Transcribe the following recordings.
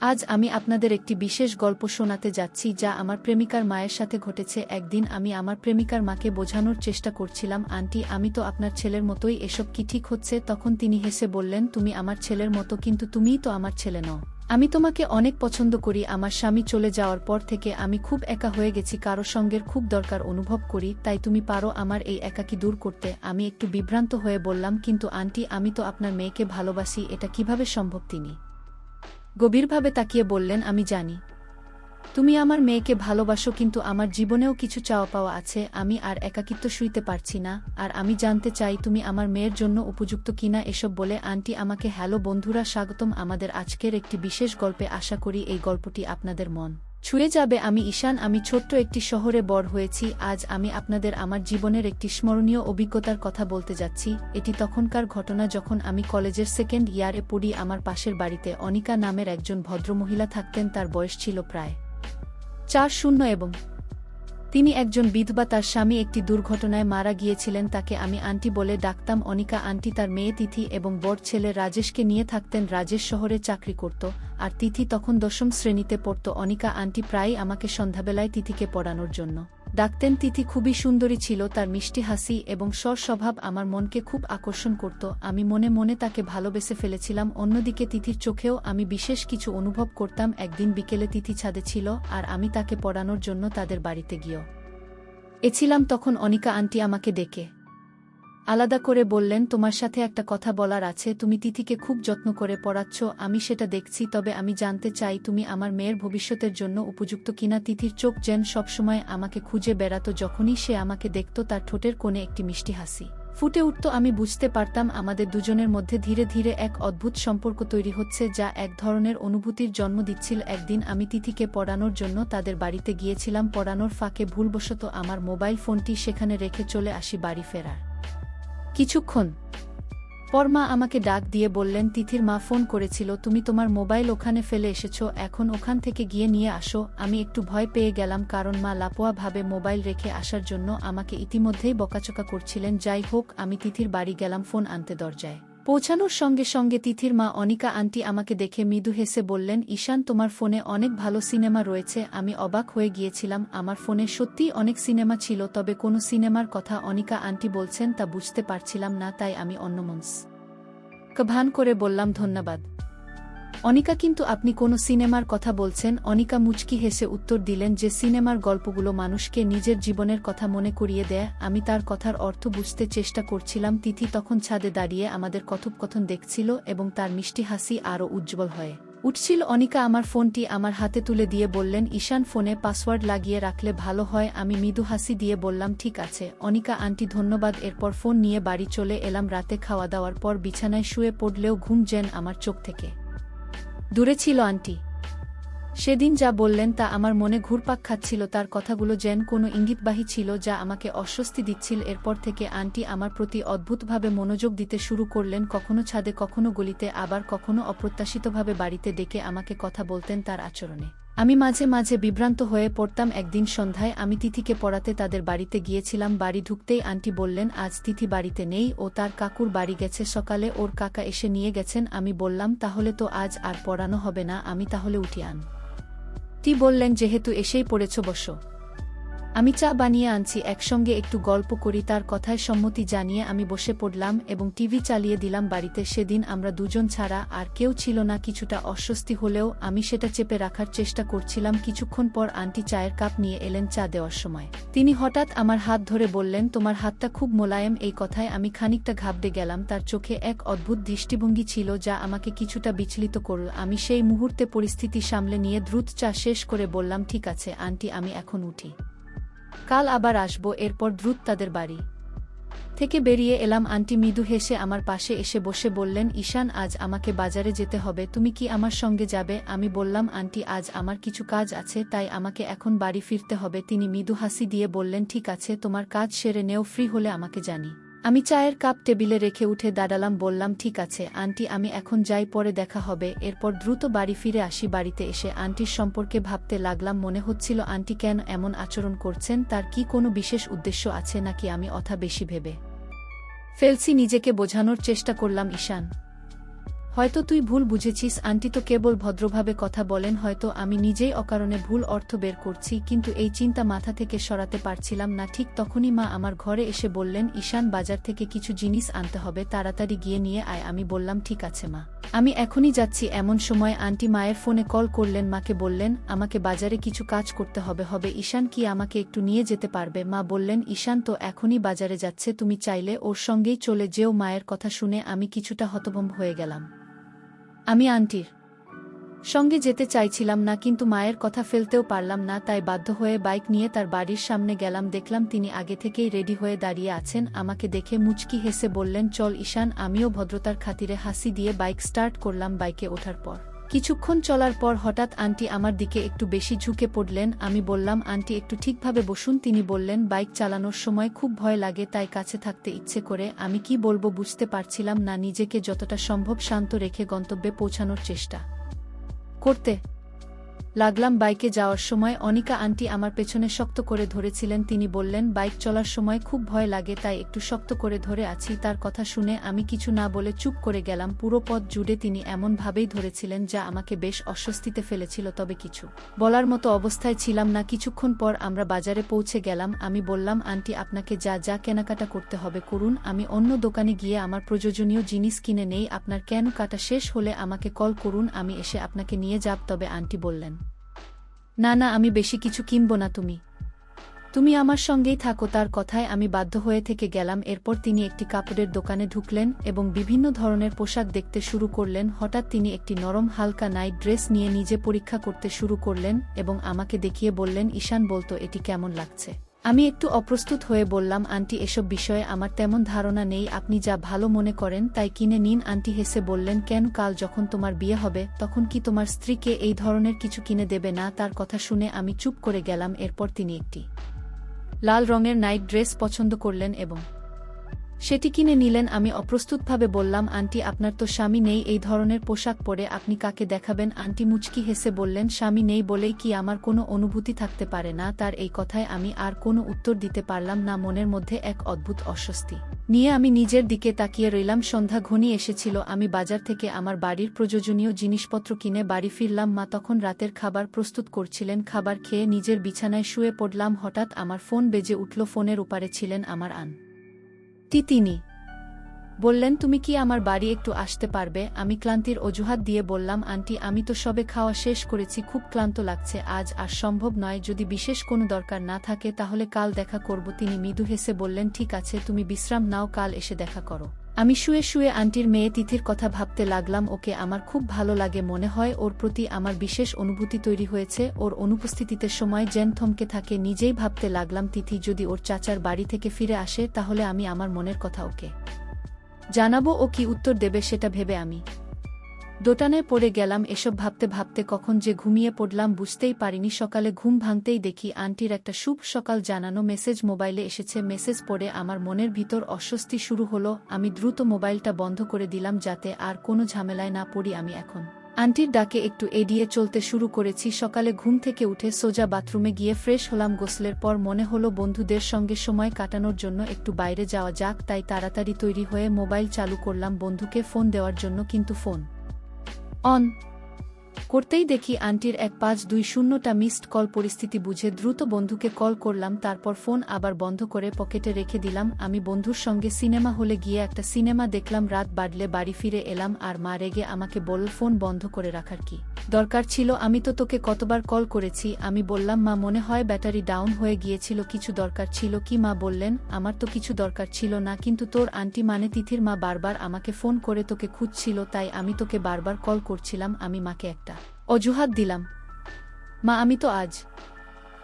আজ আমি আপনাদের একটি বিশেষ গল্প শোনাতে যাচ্ছি যা আমার প্রেমিকার মায়ের সাথে ঘটেছে। একদিন আমি আমার প্রেমিকার মাকে বোঝানোর চেষ্টা করছিলাম, আন্টি, আমি তো আপনার ছেলের মতোই, এসব কি ঠিক হচ্ছে? তখন তিনি হেসে বললেন, তুমি আমার ছেলের মতো, কিন্তু তুমিই তো আমার ছেলে নও। আমি তোমাকে অনেক পছন্দ করি, আমার স্বামী চলে যাওয়ার পর থেকে আমি খুব একা হয়ে গেছি, কারও সঙ্গের খুব দরকার অনুভব করি, তাই তুমি পারো আমার এই একাকি দূর করতে। আমি একটু বিভ্রান্ত হয়ে বললাম, কিন্তু আন্টি, আমি তো আপনার মেয়েকে ভালোবাসি, এটা কীভাবে সম্ভব তিনি? গভীরভাবে তাকিয়ে বললেন, আমি জানি। তুমি আমার মেয়েকে ভালোবাসো, কিন্তু আমার জীবনেও কিছু চাওয়া পাওয়া আছে। আমি আর একাকিত্ব শুইতে পারছি না। আর আমি জানতে চাই, তুমি আমার মেয়ের জন্য উপযুক্ত কিনা এসব বলে আন্টি আমাকে, হ্যালো বন্ধুরা, স্বাগতম। আমাদের আজকের একটি বিশেষ গল্পে আশা করি এই গল্পটি আপনাদের মন। ছুঁয়ে যাবে আমি ঈশান, আমি ছোট্ট একটি শহরে বড় হয়েছি, আজ আমি আপনাদের আমার জীবনের একটি স্মরণীয় অভিজ্ঞতার কথা বলতে যাচ্ছি, এটি তখনকার ঘটনা যখন আমি কলেজের সেকেন্ড ইয়ারে পড়ি আমার পাশের বাড়িতে, অনিকা নামের একজন ভদ্রমহিলা থাকতেন, তার বয়স ছিল প্রায় চার শূন্য এবং তিনি একজন বিধবা, তার স্বামী একটি দুর্ঘটনায় মারা গিয়েছিলেন, তাকে আমি আন্টি বলে ডাকতাম। অনিকা আন্টি তার মেয়ে তিথি এবং বড় ছেলে রাজেশকে নিয়ে থাকতেন, রাজেশ শহরে চাকরি করত আর তিথি তখন দশম শ্রেণীতে পড়ত। অনিকা আন্টি প্রায়ই আমাকে সন্ধ্যাবেলায় তিথিকে পড়ানোর জন্য। ডাকতেন তিথি খুবই সুন্দরী ছিল, তার মিষ্টি হাসি এবং স্বর স্বভাব আমার মনকে খুব আকর্ষণ করত। আমি মনে মনে তাকে ভালোবেসে ফেলেছিলাম, অন্যদিকে তিথির চোখেও আমি বিশেষ কিছু অনুভব করতাম। একদিন বিকেলে তিথি ছাদে ছিল আর আমি তাকে পড়ানোর জন্য তাদের বাড়িতে গিয়েও এছিলাম তখন অনিকা আন্টি আমাকে ডেকে। আলাদা করে বললেন, তোমার সাথে একটা কথা বলার আছে, তুমি তিথিকে খুব যত্ন করে পড়াচ্ছ, আমি সেটা দেখছি, তবে আমি জানতে চাই তুমি আমার মেয়ের ভবিষ্যতের জন্য উপযুক্ত কিনা। তিথির চোখ যেন সবসময় আমাকে খুঁজে বেড়াত, যখনই সে আমাকে দেখত তার ঠোঁটের কোণে একটি মিষ্টি হাসি। ফুটে উঠত, আমি বুঝতে পারতাম আমাদের দুজনের মধ্যে ধীরে ধীরে এক অদ্ভুত সম্পর্ক তৈরি হচ্ছে, যা এক ধরনের অনুভূতির জন্ম দিচ্ছিল। একদিন আমি তিথিকে পড়ানোর জন্য তাদের বাড়িতে গিয়েছিলাম, পড়ানোর ফাঁকে ভুলবশত আমার মোবাইল ফোনটি সেখানে রেখে চলে আসি বাড়ি ফেরার। কিছুক্ষণ। পর মা আমাকে ডাক দিয়ে বললেন, তিথির মা ফোন করেছিল, তুমি তোমার মোবাইল ওখানে ফেলে এসেছ, এখন ওখান থেকে গিয়ে নিয়ে আসো, আমি একটু ভয় পেয়ে গেলাম কারণ মা লাপোয়াভাবে মোবাইল রেখে আসার জন্য আমাকে ইতিমধ্যেই বকাচকা করছিলেন, যাই হোক, আমি তিথির বাড়ি গেলাম ফোন আনতে দরজায়। পৌঁছানোর সঙ্গে সঙ্গে তিথির মা অনিকা আন্টি আমাকে দেখে মৃদু হেসে বললেন, ঈশান, তোমার ফোনে অনেক ভালো সিনেমা রয়েছে। আমি অবাক হয়ে গিয়েছিলাম। আমার ফোনে সত্যিই অনেক সিনেমা ছিল, তবে কোনো সিনেমার কথা অনিকা আন্টি বলছেন তা বুঝতে পারছিলাম না, তাই আমি অন্যমনস ভান করে বললাম, ধন্যবাদ। অনিকা কিন্তু আপনি কোনো সিনেমার কথা বলছেন, অনিকা মুচকি হেসে উত্তর দিলেন যে সিনেমার গল্পগুলো মানুষকে নিজের জীবনের কথা মনে করিয়ে দেয়, আমি তার কথার অর্থ বুঝতে চেষ্টা করছিলাম, তিথি তখন ছাদে দাঁড়িয়ে আমাদের কথোপকথন দেখছিল এবং তার মিষ্টি হাসি আরও উজ্জ্বল হয়ে। উঠছিল, অনিকা আমার ফোনটি আমার হাতে তুলে দিয়ে বললেন, ঈশান ফোনে পাসওয়ার্ড লাগিয়ে রাখলে ভালো হয়, আমি মৃদু হাসি দিয়ে বললাম, ঠিক আছে। অনিকা, আন্টি, ধন্যবাদ। এরপর ফোন নিয়ে বাড়ি চলে এলাম, রাতে খাওয়া দাওয়ার পর বিছানায় শুয়ে পড়লেও ঘুম যেন আমার চোখ থেকে। দূরে ছিল আন্টি। সেদিন যা বললেন তা আমার মনে ঘুরপাক খাচ্ছিল, তার কথাগুলো যেন কোনো ইঙ্গিতবাহী ছিল যা আমাকে অস্বস্তি দিচ্ছিল। এরপর থেকে আন্টি আমার প্রতি অদ্ভুতভাবে মনোযোগ দিতে শুরু করলেন, কখনো ছাদে, কখনো গলিতে, আবার কখনো অপ্রত্যাশিতভাবে বাড়িতে ডেকে আমাকে কথা বলতেন তার আচরণে। আমি মাঝে মাঝে বিভ্রান্ত হয়ে পড়তাম একদিন সন্ধ্যায়। আমি তিথিকে পড়াতে তাদের বাড়িতে গিয়েছিলাম। বাড়ি ঢুকতেই আন্টি বললেন, আজ তিথি বাড়িতে নেই ও তার কাকুর বাড়ি গেছে। সকালে ওর কাকা এসে নিয়ে গেছেন। আমি বললাম, তাহলে তো আজ আর পড়ানো হবে না। আমি তাহলে উঠি আন। টি বললেন, যেহেতু এসেই পড়েছ, বসো। আমি চা বানিয়ে আনছি, একসঙ্গে একটু গল্প করি, তার কথায় সম্মতি জানিয়ে আমি বসে পড়লাম এবং টিভি চালিয়ে দিলাম বাড়িতে। সেদিন আমরা দুজন ছাড়া আর কেউ ছিল না, কিছুটা অস্বস্তি হলেও আমি সেটা চেপে রাখার চেষ্টা করছিলাম। কিছুক্ষণ পর আন্টি চায়ের কাপ নিয়ে এলেন চা দেওয়ার সময়। তিনি হঠাৎ আমার হাত ধরে বললেন, তোমার হাতটা খুব মোলায়েম। এই কথায় আমি খানিকটা ঘাবড়ে গেলাম। তার চোখে এক অদ্ভুত দৃষ্টিভঙ্গি ছিল যা আমাকে কিছুটা বিচলিত করল। আমি সেই মুহূর্তে পরিস্থিতি সামলে নিয়ে দ্রুত চা শেষ করে বললাম, ঠিক আছে, আন্টি, আমি এখন উঠি। কাল আবার আসব, এরপর দ্রুত তাদের বাড়ি থেকে বেরিয়ে এলাম। আন্টি মৃদু হেসে আমার পাশে এসে বসে বললেন, ঈশান, আজ আমাকে বাজারে যেতে হবে, তুমি কি আমার সঙ্গে যাবে? আমি বললাম, আন্টি, আজ আমার কিছু কাজ আছে, তাই আমাকে এখন বাড়ি ফিরতে হবে। তিনি মৃদু হাসি দিয়ে বললেন, ঠিক আছে, তোমার কাজ সেরে নেও, ফ্রি হলে আমাকে জানি। আমি চায়ের কাপ টেবিলে রেখে উঠে দাঁড়ালাম, বললাম, ঠিক আছে, আন্টি, আমি এখন যাই, পরে দেখা হবে। এরপর দ্রুত বাড়ি ফিরে আসি বাড়িতে এসে। আন্টির সম্পর্কে ভাবতে লাগলাম, মনে হচ্ছিল, আন্টি কেন এমন আচরণ করছেন? তার কি কোনো বিশেষ উদ্দেশ্য আছে নাকি আমি অথা বেশি ভেবে? ফেলসি নিজেকে বোঝানোর চেষ্টা করলাম ঈশান। হয়তো তুই ভুল বুঝেছিস, আন্টি তো কেবল ভদ্রভাবে কথা বলেন, হয়তো আমি নিজেই অকারণে ভুল অর্থ বের করছি, কিন্তু এই চিন্তা মাথা থেকে সরাতে পারছিলাম না, ঠিক তখনই মা আমার ঘরে এসে বললেন, ঈশান বাজার থেকে কিছু জিনিস আনতে হবে, তাড়াতাড়ি গিয়ে নিয়ে আয়, আমি বললাম, ঠিক আছে মা। আমি এখনই যাচ্ছি, এমন সময় আন্টি মায়ের ফোনে কল করলেন, মাকে বললেন, আমাকে বাজারে কিছু কাজ করতে হবে হবে ঈশান কি আমাকে একটু নিয়ে যেতে পারবে? মা বললেন, ঈশান তো এখনই বাজারে যাচ্ছে, তুমি চাইলে ওর সঙ্গেই চলে যেও, মায়ের কথা শুনে আমি কিছুটা হতভম্ব হয়ে গেলাম। আমি আন্টির সঙ্গে যেতে চাইছিলাম না, কিন্তু মায়ের কথা ফেলতেও পারলাম না, তাই বাধ্য হয়ে বাইক নিয়ে তার বাড়ির সামনে গেলাম। দেখলাম তিনি আগে থেকেই রেডি হয়ে দাঁড়িয়ে আছেন। আমাকে দেখে মুচকি হেসে বললেন, চল ঈশান, আমিও ভদ্রতার খাতিরে হাসি দিয়ে বাইক স্টার্ট করলাম বাইকে ওঠার পর। কিছুক্ষণ চলার পর হঠাৎ আন্টি আমার দিকে একটু বেশি ঝুঁকে পড়লেন, আমি বললাম, আন্টি, একটু ঠিকভাবে বসুন। তিনি বললেন, বাইক চালানোর সময় খুব ভয় লাগে, তাই কাছে থাকতে ইচ্ছে করে। আমি কি বলব বুঝতে পারছিলাম না, নিজেকে যতটা সম্ভব শান্ত রেখে গন্তব্যে পৌঁছানোর চেষ্টা। করতে লাগলাম বাইকে যাওয়ার সময় অনিকা আন্টি আমার পেছনে শক্ত করে ধরেছিলেন। তিনি বললেন, বাইক চলার সময় খুব ভয় লাগে, তাই একটু শক্ত করে ধরে আছি। তার কথা শুনে আমি কিছু না বলে চুপ করে গেলাম। পুরো পথ জুড়ে তিনি এমনভাবেই ধরেছিলেন যা আমাকে বেশ অস্বস্তিতে ফেলেছিল। তবে কিছু বলার মতো অবস্থায় ছিলাম না। কিছুক্ষণ পর আমরা বাজারে পৌঁছে গেলাম। আমি বললাম, আন্টি, আপনাকে যা যা কেনাকাটা করতে হবে, করুন। আমি অন্য দোকানে গিয়ে আমার প্রয়োজনীয় জিনিস কিনে নেই। আপনার কেন কাটা শেষ হলে আমাকে কল করুন। আমি এসে আপনাকে নিয়ে যাব। তবে আন্টি বললেন না না, আমি বেশি কিছু কিনব না তুমি। তুমি আমার সঙ্গেই থাকো, তার কথায় আমি বাধ্য হয়ে থেকে গেলাম। এরপর তিনি একটি কাপড়ের দোকানে ঢুকলেন এবং বিভিন্ন ধরনের পোশাক দেখতে শুরু করলেন। হঠাৎ তিনি একটি নরম, হালকা নাইট ড্রেস নিয়ে নিজে পরীক্ষা করতে শুরু করলেন এবং আমাকে দেখিয়ে বললেন, ঈশান, বলতো, এটি কেমন লাগছে? আমি একটু অপ্রস্তুত হয়ে বললাম, আন্টি, এসব বিষয়ে আমার তেমন ধারণা নেই। আপনি যা ভালো মনে করেন তাই কিনে নিন। আন্টি হেসে বললেন, কেন কাল যখন তোমার বিয়ে হবে, তখন কি তোমার স্ত্রীকে এই ধরনের কিছু কিনে দেবে না? তার কথা শুনে আমি চুপ করে গেলাম। এরপর তিনি একটি লাল রঙের নাইট ড্রেস পছন্দ করলেন এবং সেটি কিনে নিলেন, আমি অপ্রস্তুতভাবে বললাম, আন্টি, আপনার তো স্বামী নেই, এই ধরনের পোশাক পরে আপনি কাকে দেখাবেন? আন্টি মুচকি হেসে বললেন, স্বামী নেই বলেই কি আমার কোনো অনুভূতি থাকতে পারে না? তার এই কথায় আমি আর কোনো উত্তর দিতে পারলাম না, মনের মধ্যে এক অদ্ভুত অস্বস্তি। নিয়ে আমি নিজের দিকে তাকিয়ে রইলাম, সন্ধ্যা ঘনিয়ে এসেছিল, আমি বাজার থেকে আমার বাড়ির প্রয়োজনীয় জিনিসপত্র কিনে বাড়ি ফিরলাম, মা তখন রাতের খাবার প্রস্তুত করছিলেন, খাবার খেয়ে নিজের বিছানায় শুয়ে পড়লাম, হঠাৎ আমার ফোন বেজে উঠল, ফোনের উপারে ছিলেন আমার আন। তি তিনি। বললেন, তুমি কি আমার বাড়ি একটু আসতে পারবে? আমি ক্লান্তির অজুহাত দিয়ে বললাম, আন্টি, আমি তো সবে খাওয়া শেষ করেছি, খুব ক্লান্ত লাগছে, আজ আর সম্ভব নয়, যদি বিশেষ কোনো দরকার না থাকে, তাহলে কাল দেখা করব। তিনি মৃদু হেসে বললেন, ঠিক আছে, তুমি বিশ্রাম নাও, কাল এসে দেখা করো। আমি শুয়ে শুয়ে আন্টির মেয়ে তিথির কথা ভাবতে লাগলাম, ওকে আমার খুব ভালো লাগে মনে হয়, ওর প্রতি আমার বিশেষ অনুভূতি তৈরি হয়েছে, ওর অনুপস্থিতিতে সময় জেন থমকে থাকে, নিজেই ভাবতে লাগলাম, তিথি যদি ওর চাচার বাড়ি থেকে ফিরে আসে, তাহলে আমি আমার মনের কথা ওকে জানাব ও কি উত্তর দেবে সেটা ভেবে আমি। দোটানে পড়ে গেলাম, এসব ভাবতে ভাবতে কখন যে ঘুমিয়ে পড়লাম বুঝতেই পারিনি, সকালে ঘুম ভাঙতেই দেখি আন্টির একটা শুভ সকাল জানানো মেসেজ মোবাইলে এসেছে, মেসেজ পড়ে আমার মনের ভিতর অস্বস্তি শুরু হলো, আমি দ্রুত মোবাইলটা বন্ধ করে দিলাম যাতে আর কোনো ঝামেলায় না পড়ি আমি এখন। আন্টির ডাকে একটু এড়িয়ে চলতে শুরু করেছি, সকালে ঘুম থেকে উঠে সোজা বাথরুমে গিয়ে ফ্রেশ হলাম, গোসলের পর মনে হলো বন্ধুদের সঙ্গে সময় কাটানোর জন্য একটু বাইরে যাওয়া যাক, তাই তাড়াতাড়ি তৈরি হয়ে মোবাইল চালু করলাম, বন্ধুকে ফোন দেওয়ার জন্য কিন্তু ফোন অন। করতেই দেখি আন্টির এক পাঁচ দুই শূন্যটা মিসড কল পরিস্থিতি বুঝে দ্রুত বন্ধুকে কল করলাম, তারপর ফোন আবার বন্ধ করে পকেটে রেখে দিলাম। আমি বন্ধুর সঙ্গে সিনেমা হলে গিয়ে একটা সিনেমা দেখলাম, রাত বাড়লে বাড়ি ফিরে এলাম, আর মা রেগে আমাকে বলল, ফোন বন্ধ করে রাখার কি? দরকার ছিল, আমি তো তোকে কতবার কল করেছি, আমি বললাম, মা, মনে হয় ব্যাটারি ডাউন হয়ে গিয়েছিল, কিছু দরকার ছিল। কি মা? বললেন, আমার তো কিছু দরকার ছিল না, কিন্তু তোর আন্টি মানে তিথির মা বারবার আমাকে ফোন করে তোকে খুঁজছিল, তাই আমি তোকে বারবার কল করছিলাম, আমি মাকে একটা অজুহাত দিলাম। মা, আমি তো আজ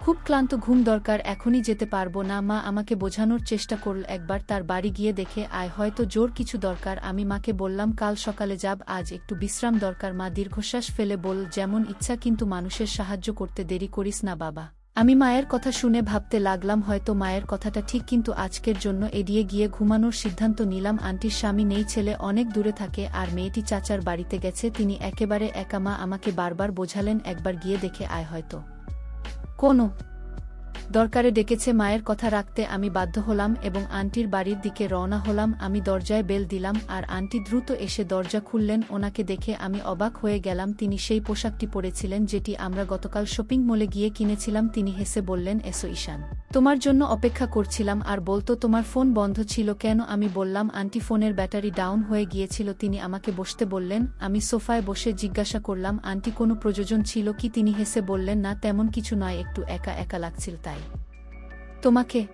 খুব ক্লান্ত ঘুম দরকার, এখনই যেতে পারব না। মা আমাকে বোঝানোর চেষ্টা করল একবার, তার বাড়ি গিয়ে দেখে, আয়, হয়তো জোর কিছু দরকার। আমি মাকে বললাম, কাল সকালে যাব, আজ একটু বিশ্রাম দরকার। মা দীর্ঘশ্বাস ফেলে বল যেমন ইচ্ছা কিন্তু মানুষের সাহায্য করতে দেরি করিস না বাবা। আমি মায়ের কথা শুনে ভাবতে লাগলাম, হয়তো মায়ের কথাটা ঠিক, কিন্তু আজকের জন্য এড়িয়ে গিয়ে ঘুমানোর সিদ্ধান্ত নিলাম। আন্টির স্বামী নেই, ছেলে অনেক দূরে থাকে, আর মেয়েটি চাচার বাড়িতে গেছে, তিনি একেবারে একা। মা আমাকে বারবার বোঝালেন, একবার গিয়ে দেখে আয়, হয়তো। কোনো দরকারে ডেকেছে মায়ের কথা রাখতে আমি বাধ্য হলাম এবং আন্টির বাড়ির দিকে রওনা হলাম। আমি দরজায় বেল দিলাম আর আন্টি দ্রুত এসে দরজা খুললেন। ওনাকে দেখে আমি অবাক হয়ে গেলাম। তিনি সেই পোশাকটি পরেছিলেন যেটি আমরা গতকাল শপিং মলে গিয়ে কিনেছিলাম। তিনি হেসে বললেন, এসো ঈশান। তোমার জন্য অপেক্ষা করছিলাম আর বলতো তোমার ফোন বন্ধ ছিল কেন? আমি বললাম, আন্টি, ফোনের ব্যাটারি ডাউন হয়ে গিয়েছিল। তিনি আমাকে বসতে বললেন। আমি সোফায় বসে জিজ্ঞাসা করলাম, আন্টি, কোনো প্রয়োজন ছিল কি? তিনি হেসে বললেন, না, তেমন কিছু নয়, একটু একা একা লাগছিল তাই। তোমাকে